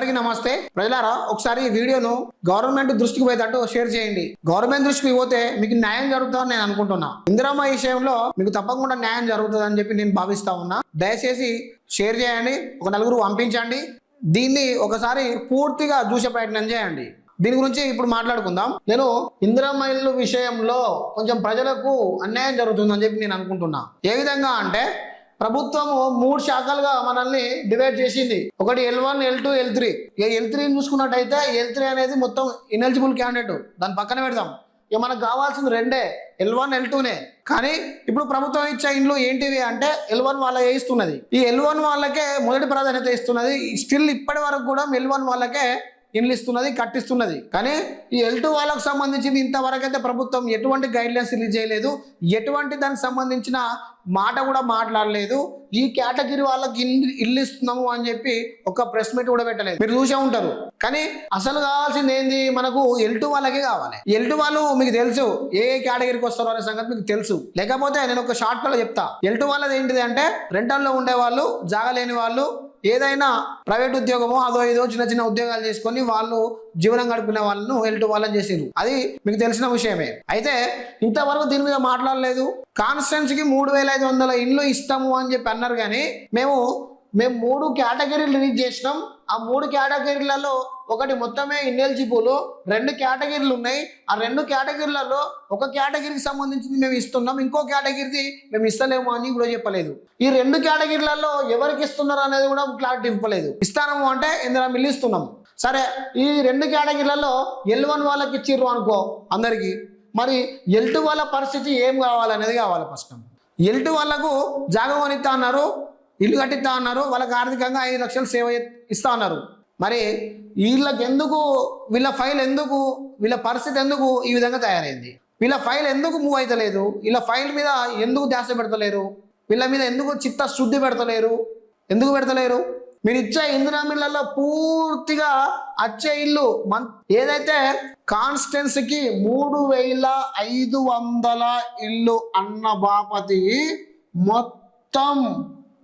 అందరికీ నమస్తే. ప్రజలారా ఒకసారి ఈ వీడియోను గవర్నమెంట్ దృష్టికి పోయేటట్టు షేర్ చేయండి. గవర్నమెంట్ దృష్టికి పోతే మీకు న్యాయం జరుగుతుందని నేను అనుకుంటున్నా. ఇందిరమ్మ విషయంలో మీకు తప్పకుండా న్యాయం జరుగుతుందని చెప్పి నేను భావిస్తా ఉన్నా. దయచేసి షేర్ చేయండి ఒక నలుగురు పంపించండి. దీన్ని ఒకసారి పూర్తిగా చూసే ప్రయత్నం చేయండి. దీని గురించి ఇప్పుడు మాట్లాడుకుందాం. నేను ఇందిరమ్మ ఇల్లు విషయంలో కొంచెం ప్రజలకు అన్యాయం జరుగుతుందని చెప్పి నేను అనుకుంటున్నా. ఏ విధంగా అంటే ప్రభుత్వము మూడు శాఖలుగా మనల్ని డివైడ్ చేసింది. ఒకటి L one L two L three L త్రీని చూసుకున్నట్టయితే ఎల్ త్రీ అనేది మొత్తం ఇనెలిజిబుల్ క్యాండిడేట్ దాని పక్కన పెడదాం. ఇక మనకు కావాల్సింది రెండే. ఎల్ వన్ ఎల్ టూనే కానీ ఇప్పుడు ప్రభుత్వం ఇచ్చే ఇండ్లు ఏంటివి అంటే ఎల్ వన్ వాళ్ళకే ఇస్తున్నది. ఈ ఎల్ వన్ వాళ్ళకే మొదటి ప్రాధాన్యత ఇస్తున్నది. స్టిల్ ఇప్పటి వరకు కూడా ఎల్ వన్ వాళ్ళకే ఇండ్లు ఇస్తున్నది కట్టిస్తున్నది. కానీ ఈ ఎల్ టూ వాళ్ళకు సంబంధించింది ఇంతవరకు అయితే ప్రభుత్వం ఎటువంటి గైడ్లైన్స్ రిలీజ్ చేయలేదు. ఎటువంటి దానికి సంబంధించిన మాట కూడా మాట్లాడలేదు. ఈ కేటగిరీ వాళ్ళకి ఇల్లు ఇస్తున్నాము అని చెప్పి ఒక ప్రెస్ మీట్ కూడా పెట్టలేదు. మీరు చూసే ఉంటారు. కానీ అసలు కావాల్సింది ఏంది? మనకు ఎల్ టూ వాళ్ళకే కావాలి. ఎల్ టూ వాళ్ళు మీకు తెలుసు. ఏ కేటగిరీకి వస్తారో అనే సంగతి మీకు తెలుసు. లేకపోతే నేను ఒక షార్ట్ కట్లో చెప్తా. ఎల్ టూ వాళ్ళది ఏంటిది అంటే రెంటల్లో ఉండే వాళ్ళు జాగలేని వాళ్ళు ఏదైనా ప్రైవేట్ ఉద్యోగమో అదో ఏదో చిన్న చిన్న ఉద్యోగాలు చేసుకొని వాళ్ళు జీవనం గడిపిన వాళ్ళను హెల్త్ వాళ్ళని చేసారు అది మీకు తెలిసిన విషయమే. అయితే ఇంతవరకు దీని మీద మాట్లాడలేదు. కాన్స్టెన్స్కి మూడు వేల ఐదు వందల ఇండ్లు ఇస్తాము అని చెప్పి అన్నారు కానీ మేము మేము మూడు కేటగిరీలు రిలీజ్ చేసినాం. ఆ మూడు కేటగిరీలలో ఒకటి మొత్తమే ఇన్ఎలిజిబుల్ రెండు కేటగిరీలు ఉన్నాయి. ఆ రెండు కేటగిరీలలో ఒక కేటగిరీకి సంబంధించింది మేము ఇస్తున్నాం. ఇంకో కేటగిరీది మేము ఇస్తలేము అని కూడా చెప్పలేదు. ఈ రెండు కేటగిరీలలో ఎవరికి ఇస్తున్నారు అనేది కూడా క్లారిటీ ఇవ్వలేదు. ఇస్తాము అంటే ఇందులో మిల్లు ఇస్తున్నాం. సరే ఈ రెండు కేటగిరీలలో ఎల్ వన్ వాళ్ళకి ఇచ్చిర్రు అనుకో అందరికి. మరి ఎల్ టూ వాళ్ళ పరిస్థితి ఏం కావాలనేది కావాలి ఫస్ట్. ఎల్ టూ వాళ్ళకు జాగవనిత అన్నారు. ఇల్లు కట్టిస్తా అన్నారు. వాళ్ళకి ఆర్థికంగా ఐదు లక్షలు సేవ ఇస్తా అన్నారు. మరి వీళ్ళకి ఎందుకు వీళ్ళ ఫైల్ ఎందుకు వీళ్ళ పరిస్థితి ఎందుకు ఈ విధంగా తయారైంది? వీళ్ళ ఫైల్ ఎందుకు మూవ్ అవుతలేదు వీళ్ళ ఫైల్ మీద ఎందుకు ధ్యాస పెడతలేరు? వీళ్ళ మీద ఎందుకు చిత్త శుద్ధి పెడతలేరు? ఎందుకు పెడతలేరు? మీరు ఇచ్చే ఇందిరామిళ్ళలో పూర్తిగా వచ్చే ఇల్లు మన్ ఏదైతే కాన్స్టెన్సీకి మూడు వేల ఐదు వందల ఇల్లు అన్న బాపతి మొత్తం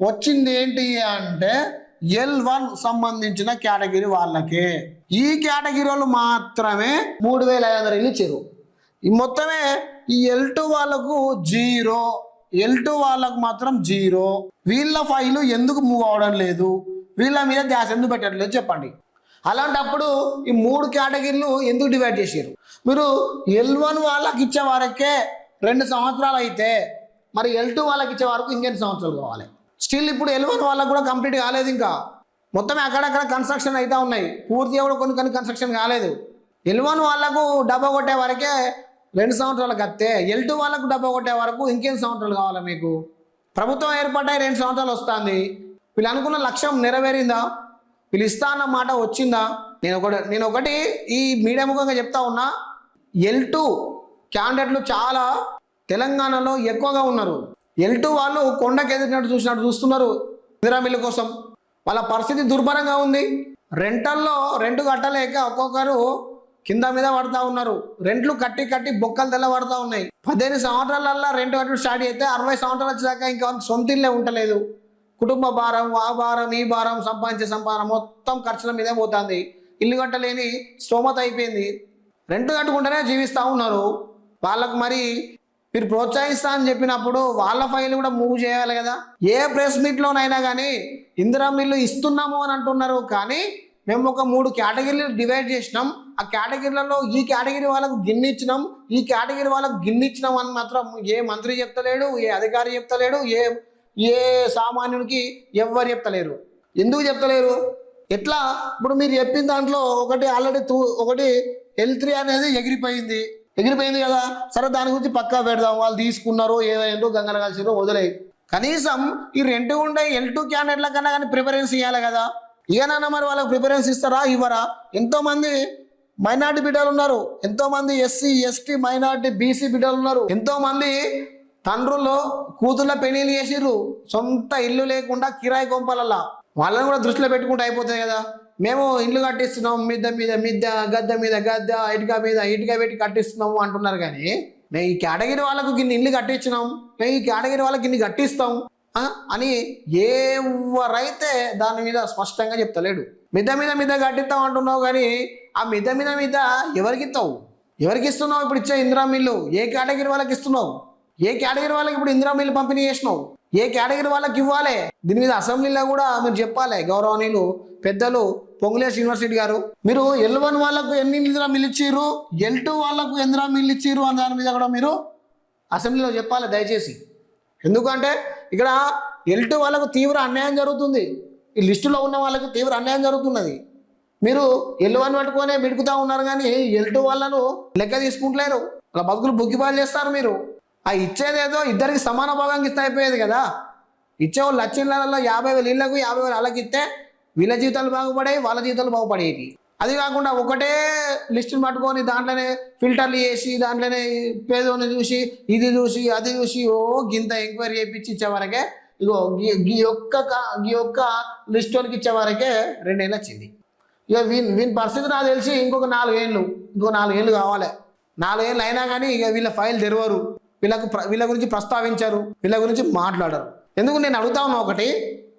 వచ్చింది ఏంటి అంటే ఎల్ వన్ సంబంధించిన కేటగిరీ వాళ్ళకే. ఈ కేటగిరీ వాళ్ళు మాత్రమే మూడు వేల ఐదు వందల ఇచ్చారు. ఈ మొత్తమే ఈ ఎల్ టూ వాళ్ళకు జీరో. ఎల్ టూ వాళ్ళకు మాత్రం జీరో. వీళ్ళ ఫైలు ఎందుకు మూవ్ అవడం లేదు? వీళ్ళ మీద ధ్యాస ఎందుకు పెట్టట్లేదు చెప్పండి. అలాంటప్పుడు ఈ మూడు కేటగిరీలు ఎందుకు డివైడ్ చేశారు? మీరు ఎల్ వన్ వాళ్ళకి ఇచ్చే వరకే రెండు సంవత్సరాలు అయితే మరి ఎల్ టూ వాళ్ళకి ఇచ్చే వరకు ఇంకెన్ని సంవత్సరాలు కావాలి? స్టిల్ ఇప్పుడు ఎల్ వాళ్ళకు కూడా కంప్లీట్ కాలేదు ఇంకా. మొత్తం అక్కడక్కడ కన్స్ట్రక్షన్ అయితే ఉన్నాయి. పూర్తిగా కూడా కొన్ని కొన్ని కన్స్ట్రక్షన్ కాలేదు. ఎల్వన్ వాళ్ళకు డబ్బా కొట్టే వరకే రెండు సంవత్సరాలు కత్తే ఎల్ టూ వాళ్ళకు డబ్బా కొట్టే వరకు ఇంకేం సంవత్సరాలు కావాలి మీకు? ప్రభుత్వం ఏర్పడ్డాయి రెండు సంవత్సరాలు వస్తుంది. వీళ్ళు అనుకున్న లక్ష్యం నెరవేరిందా? వీళ్ళు ఇస్తా అన్న మాట వచ్చిందా? నేను ఒకటి నేను ఒకటి ఈ మీడియా ముఖంగా చెప్తా ఉన్నా. ఎల్ టూ క్యాండిడేట్లు చాలా తెలంగాణలో ఎక్కువగా ఉన్నారు. ఎల్ టూ వాళ్ళు కొండకి ఎదిరినట్టు చూసినట్టు చూస్తున్నారు ఇందిరా మిల్లు కోసం. వాళ్ళ పరిస్థితి దుర్భరంగా ఉంది. రెంటల్లో రెంట్ కట్టలేక ఒక్కొక్కరు కింద మీద పడతా ఉన్నారు. రెంట్లు కట్టి కట్టి బొక్కలు తెల్ల పడతా ఉన్నాయి. పదిహేను సంవత్సరాలల్లో రెంట్ కట్టడం స్టార్ట్ అయితే అరవై సంవత్సరాలు వచ్చాక ఇంకా సొంత ఇల్లే ఉండలేదు. కుటుంబ భారం ఆ భారం ఈ భారం సంపాదించే సంపాదన మొత్తం ఖర్చుల మీదే పోతుంది. ఇల్లు కట్టలేని స్తోమత అయిపోయింది. రెంట్ కట్టుకుంటేనే జీవిస్తూ ఉన్నారు. వాళ్ళకు మరి మీరు ప్రోత్సహిస్తా అని చెప్పినప్పుడు వాళ్ళ ఫైల్ కూడా మూవ్ చేయాలి కదా. ఏ ప్రెస్ మీట్లోనైనా కానీ ఇందిరా మిల్లు ఇస్తున్నాము అని అంటున్నారు కానీ మేము ఒక మూడు కేటగిరీలు డివైడ్ చేసినాం. ఆ కేటగిరీలలో ఈ కేటగిరీ వాళ్ళకు గిన్నె ఇచ్చినాం. ఈ కేటగిరీ వాళ్ళకు గిన్నె ఇచ్చినాం అని మాత్రం ఏ మంత్రి చెప్తలేడు ఏ అధికారి చెప్తలేడు ఏ ఏ సామాన్యునికి ఎవ్వరు చెప్తలేరు. ఎందుకు చెప్తలేరు? ఎట్లా? ఇప్పుడు మీరు చెప్పిన దాంట్లో ఒకటి ఆల్రెడీ తూ ఒకటి ఎల్ త్రీ అనేది ఎగిరిపోయింది. ఎగిరిపోయింది కదా? సరే దాని గురించి పక్కా పెడదాం. వాళ్ళు తీసుకున్నారు ఏదో గంగన కలిసిరో వదిలేయి. కనీసం ఈ రెండు ఉండే ఎల్ టూ క్యాండిడేట్ల కన్నా కానీ ప్రిఫరెన్స్ ఇవ్వాలి కదా? ఏనన్నా మరి వాళ్ళకి ప్రిఫరెన్స్ ఇస్తారా ఇవ్వరా? ఎంతోమంది మైనార్టీ బిడ్డలు ఉన్నారు. ఎంతోమంది ఎస్సీ ఎస్టీ మైనార్టీ బీసీ బిడ్డలు ఉన్నారు. ఎంతోమంది తండ్రులు కూతుళ్ళ పెళ్ళిళ్ళు చేసిర్రు. సొంత ఇల్లు లేకుండా కిరాయి కొంపలల్లా. వాళ్ళని కూడా దృష్టిలో పెట్టుకుంటే అయిపోతాయి కదా? మేము ఇల్లు కట్టిస్తున్నాం మిద్ద మీద మిద్ద గద్ద మీద గద్ద ఇటుక మీద ఇటుక పెట్టి కట్టిస్తున్నాము అంటున్నారు కానీ మేము ఈ కేటగిరీ వాళ్ళకు గిన్ని ఇల్లు కట్టించినాం మేము ఈ కేటగిరీ వాళ్ళకి ఇన్ని కట్టిస్తాం అని ఎవరైతే దాని మీద స్పష్టంగా చెప్తలేడు. మిద్ద మీద మీద కట్టిస్తాం అంటున్నావు కానీ ఆ మిద్ద మీద మీద ఎవరికి ఇస్తావు? ఎవరికి ఇస్తున్నావు ఇప్పుడు ఇచ్చే ఇందిరా మిల్లు ఏ కేటగిరీ వాళ్ళకి ఇస్తున్నావు? ఏ కేటగిరీ వాళ్ళకి ఇప్పుడు ఇందిరా మిల్లు పంపిణీ చేసినావు? ఏ కేటగిరీ వాళ్ళకి ఇవ్వాలి? దీని మీద అసెంబ్లీలో కూడా మీరు చెప్పాలి గౌరవనీయులు పెద్దలు పొంగులేస్ యూనివర్సిటీ గారు. మీరు ఎల్ వన్ వాళ్ళకు ఎన్ని ఇందిరా మిల్లు ఇచ్చిర్రు? ఎల్ టూ వాళ్ళకు ఇందిరా మిల్లు ఇచ్చిర్రు అని దాని మీద కూడా మీరు అసెంబ్లీలో చెప్పాలి దయచేసి. ఎందుకంటే ఇక్కడ ఎల్ టూ వాళ్ళకు తీవ్ర అన్యాయం జరుగుతుంది. ఈ లిస్టులో ఉన్న వాళ్ళకు తీవ్ర అన్యాయం జరుగుతున్నది. మీరు ఎల్ వన్ పట్టుకొనే మిడుకుతా ఉన్నారు కానీ ఎల్ టూ వాళ్ళను లెక్క తీసుకుంటలేరు. అలా బతుకులు బుగ్గిపాలు చేస్తారు మీరు. ఆ ఇచ్చేదేదో ఇద్దరికి సమాన భాగంగా ఇస్తే అయిపోయేది కదా. ఇచ్చేవాళ్ళు లక్షల యాభై వేలు ఇళ్ళకు యాభై వేలు అలాగే ఇస్తే వీళ్ళ జీవితాలు బాగుపడేవి వాళ్ళ జీవితాలు బాగుపడేవి. అది కాకుండా ఒకటే లిస్టుని పట్టుకొని దాంట్లోనే ఫిల్టర్లు చేసి దాంట్లోనే పేదోని చూసి ఇది చూసి అది చూసి ఓ గింత ఎంక్వైరీ చేయించి ఇచ్చేవరకే ఇగో గీ- గీ యొక్క క- గీ యొక్క లిస్టోనికి ఇచ్చేవరకే రెండేళ్ళు వచ్చింది. ఇక వీని వీని పరిస్థితి నాకు తెలిసి ఇంకొక నాలుగేళ్ళు ఇంకో నాలుగేళ్ళు కావాలి. నాలుగేళ్ళు అయినా కానీ ఇక వీళ్ళ ఫైల్ తెరవరు. వీళ్ళకు ప్ర- వీళ్ళ గురించి ప్రస్తావించారు వీళ్ళ గురించి మాట్లాడరు. ఎందుకు నేను అడుగుతా ఉన్నా ఒకటి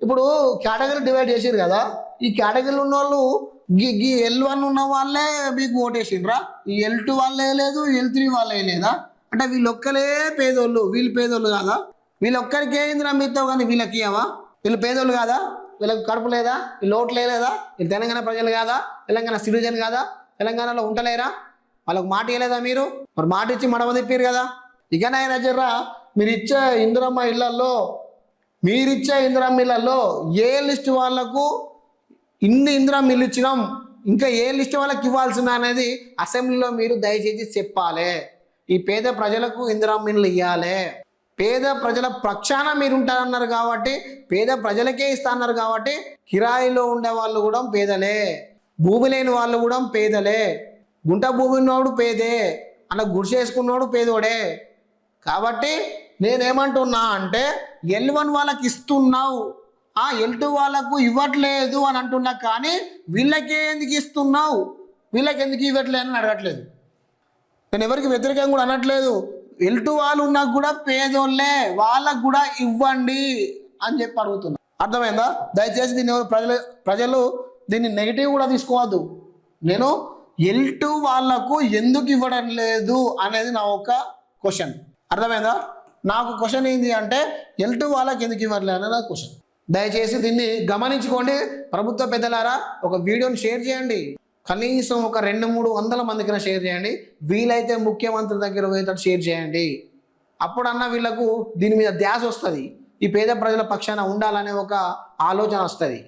ఇప్పుడు కేటగిరీ డివైడ్ చేసారు కదా ఈ కేటగిరీలు ఉన్న వాళ్ళు గీ గీ ఎల్ వన్ ఉన్న వాళ్ళే మీకు ఓటేసిండ్రా? ఈ ఎల్ టూ వాళ్ళే లేదు ఎల్ త్రీ వాళ్ళే లేదా? అంటే వీళ్ళొక్కలే పేదోళ్ళు వీళ్ళు పేదోళ్ళు కాదా? వీళ్ళొక్కరికే ఏంది మీతో కానీ వీళ్ళకి ఇవ్వవా వీళ్ళు పేదోళ్ళు కాదా? వీళ్ళకి కడుపు లేదా? వీళ్ళు ఓట్లు లేదా వీళ్ళు తెలంగాణ ప్రజలు కాదా? తెలంగాణ సిటిజన్ కాదా? తెలంగాణలో ఉంటలేరా? వాళ్ళకి మాట ఇవ్వలేదా మీరు? మరి మాట ఇచ్చి మడమ తిప్పారు కదా. ఇకనైనా జర్రా మీరిచ్చే ఇందిరమ్మ ఇళ్ళలో మీరిచ్చే ఇందిరమ్మ ఇళ్ళలో ఏ లిస్ట్ వాళ్ళకు ఇన్ని ఇందిరమ్మ మిల్లు ఇచ్చినాం ఇంకా ఏ లిస్ట్ వాళ్ళకి ఇవ్వాల్సిన అనేది అసెంబ్లీలో మీరు దయచేసి చెప్పాలి. ఈ పేద ప్రజలకు ఇందిరమ్మ మిల్లు ఇవ్వాలి పేద ప్రజల ప్రక్షాణ మీరు ఉంటారన్నారు కాబట్టి పేద ప్రజలకే ఇస్తాన్నారు కాబట్టి కిరాయిలో ఉండే వాళ్ళు కూడా పేదలే. భూమి లేని వాళ్ళు కూడా పేదలే. గుంట భూమి ఉన్నవాడు పేదే. అలా గుడిసేసుకున్నవాడు పేదోడే. కాబట్టి నేనేమంటున్నా అంటే ఎల్ వన్ వాళ్ళకి ఇస్తున్నావు ఆ ఎల్ టూ వాళ్ళకు ఇవ్వట్లేదు అని అంటున్నా కానీ వీళ్ళకే ఎందుకు ఇస్తున్నావు? వీళ్ళకి ఎందుకు ఇవ్వట్లేదు అని అడగట్లేదు. నేను ఎవరికి వ్యతిరేకంగా కూడా అనట్లేదు. ఎల్ టూ వాళ్ళు ఉన్నా కూడా పేదోళ్ళే వాళ్ళకు కూడా ఇవ్వండి అని చెప్పి అడుగుతున్నా. అర్థమైందా? దయచేసి దీన్ని ఎవరు ప్రజలు ప్రజలు దీన్ని నెగిటివ్ కూడా తీసుకోవద్దు. నేను ఎల్ టూ వాళ్ళకు ఎందుకు ఇవ్వడం లేదు అనేది నా ఒక క్వశ్చన్ అర్థమైందా? నాకు క్వశ్చన్ ఏంటి అంటే ఎల్ టూ వాళ్ళకి ఎందుకు ఇవ్వట్లేదు అనేది నా క్వశ్చన్ దయచేసి దీన్ని గమనించుకోండి. ప్రభుత్వ పెద్దలారా ఒక వీడియోని షేర్ చేయండి. కనీసం ఒక రెండు మూడు వందల మందికైనా షేర్ చేయండి. వీలైతే ముఖ్యమంత్రి దగ్గర పోయేటట్టు షేర్ చేయండి. అప్పుడన్నా వీళ్ళకు దీని మీద ధ్యాస వస్తుంది. ఈ పేద ప్రజల పక్షాన ఉండాలనే ఒక ఆలోచన వస్తుంది.